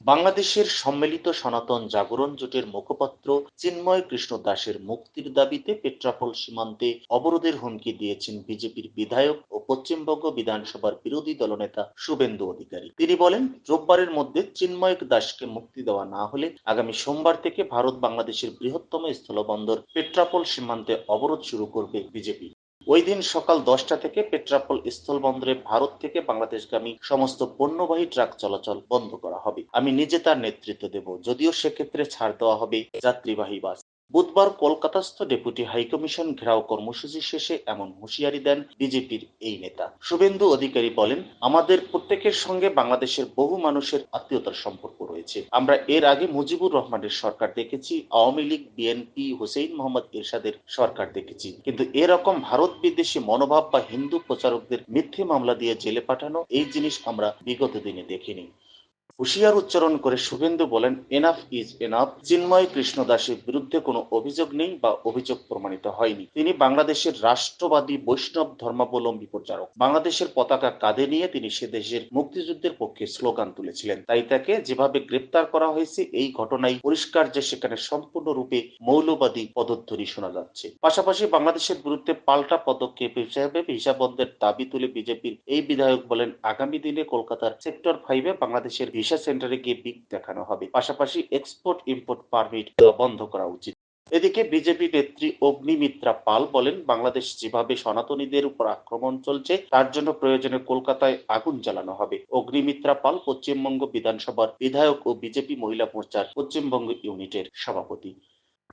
বাংলাদেশের সম্মিলিত সনাতন জাগরণ জোটের মুখপাত্র চিন্ময় কৃষ্ণ দাসের মুক্তির দাবিতে পেট্রাপোল সীমান্তে অবরোধের হুমকি দিয়েছেন বিজেপির বিধায়ক ও পশ্চিমবঙ্গ বিধানসভার বিরোধী দলনেতা শুভেন্দু অধিকারী। তিনি বলেন, রোববারের মধ্যে চিন্ময় দাসকে মুক্তি দেওয়া না হলে আগামী সোমবার থেকে ভারত বাংলাদেশের বৃহত্তম স্থলবন্দর পেট্রাপোল সীমান্তে অবরোধ শুরু করবে বিজেপি। ওই দিন সকাল দশটা থেকে পেট্রাপোল স্থলবন্দরে ভারত থেকে বাংলাদেশগামী সমস্ত পণ্যবাহী ট্রাক চলাচল বন্ধ করা হবে। আমি নিজে তার নেতৃত্ব দেব, যদিও সেক্ষেত্রে ছাড় দেওয়া হবে যাত্রীবাহী বাস। বুধবার কলকাতাস্থ ডেপুটি হাইকমিশন ঘেরাও কর্মসূচি শেষে এমন হুঁশিয়ারি দেন বিজেপির এই নেতা। শুভেন্দু অধিকারী বলেন, আমাদের প্রত্যেকের সঙ্গে বাংলাদেশের বহু মানুষের আত্মীয়তার সম্পর্ক রয়েছে আমরা এর আগে মুজিবুর রহমানের সরকার দেখেছি, আওয়ামী লীগ, বিএনপি, হুসেইন মোহাম্মদ এরশাদের সরকার দেখেছি। কিন্তু এরকম ভারত বিদেশি মনোভাব বা হিন্দু প্রচারকদের মিথ্যে মামলা দিয়ে জেলে পাঠানো, এই জিনিস আমরা বিগত দিনে দেখিনি। হুঁশিয়ার উচ্চারণ করে শুভেন্দু বলেন enough is enough Chinmoy Krishna দাসের বিরুদ্ধে কোনো অভিযোগ নেই বা অভিযোগ প্রমাণিত হয়নি। তিনি বাংলাদেশের রাষ্ট্রবাদী বৈষ্ণব ধর্মাবলম্বী প্রচারক। বাংলাদেশের পতাকা কাঁধে নিয়ে তিনি সে দেশের মুক্তিযুদ্ধের পক্ষে স্লোগান তুলেছিলেন। তাই তাকে যেভাবে গ্রেপ্তার করা হয়েছে, এই ঘটনায় পরিষ্কার যে সেখানে সম্পূর্ণরূপে মৌলবাদী পদধ্বনি শোনা যাচ্ছে। পাশাপাশি বাংলাদেশের বিরুদ্ধে পাল্টা পদক্ষেপ হিসাবে ভিসা বন্ধের দাবি তুলে বিজেপির এই বিধায়ক বলেন, আগামী দিনে কলকাতার সেক্টর ফাইভে বাংলাদেশের ভিসা সেন্টারে গিয়ে বিক দেখানো হবে। পাশাপাশি এক্সপোর্ট, ইম্পোর্ট পারমিট বন্ধ করা উচিত। এদিকে বিজেপি নেত্রী অগ্নিমিত্রা পাল বলেন, বাংলাদেশ যেভাবে সনাতনীদের উপর আক্রমণ চলছে, তার জন্য প্রয়োজনে কলকাতায় আগুন জ্বালানো হবে। অগ্নিমিত্রা পাল পশ্চিমবঙ্গ বিধানসভার বিধায়ক ও বিজেপি মহিলা মোর্চার পশ্চিমবঙ্গ ইউনিটের সভাপতি।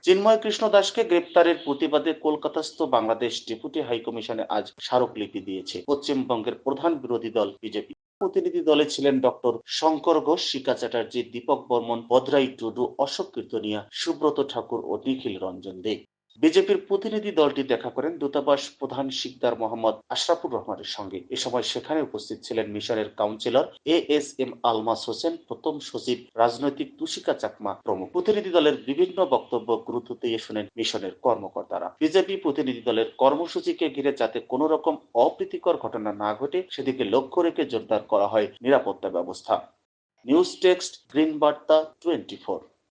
চিন্ময় কৃষ্ণ দাসকে গ্রেপ্তারের প্রতিবাদে কলকাতাস্থ বাংলাদেশ ডেপুটি হাইকমিশনে আজ স্মারকলিপি দিয়েছে। পশ্চিমবঙ্গের প্রধান বিরোধী দল বিজেপি। প্রতিনিধি দলে ছিলেন ডক্টর শঙ্কর ঘোষ শিকা চ্যাটার্জি, দীপক বর্মন বদরাই টুডু, অশোক কীর্তনিয়া, সুব্রত ঠাকুর ও নিখিল রঞ্জন দে। বিজেপির প্রতিনিধি দলটি দেখা করেন দূতাবাস প্রধান শিকদার মোহাম্মদ আশরাফুর রহমানের সঙ্গে। এ সময় সেখানে উপস্থিত ছিলেন মিশনের councillor A S M Almas Hossain, প্রথম সচিব রাজনৈতিক তুষিকা চাকমা প্রমুখ। প্রতিনিধি দলের বিভিন্ন বক্তব্য গুরুত্ব দিয়ে শুনেন মিশনের কর্মকর্তারা। বিজেপি প্রতিনিধি দলের কর্মসূচিকে ঘিরে যাতে কোনো রকম অপ্রীতিকর ঘটনা না ঘটে, সেদিকে লক্ষ্য রেখে জোরদার করা হয় নিরাপত্তা ব্যবস্থা। নিউজ টেক্সট গ্রিন বার্তা টোয়েন্টি ফোর।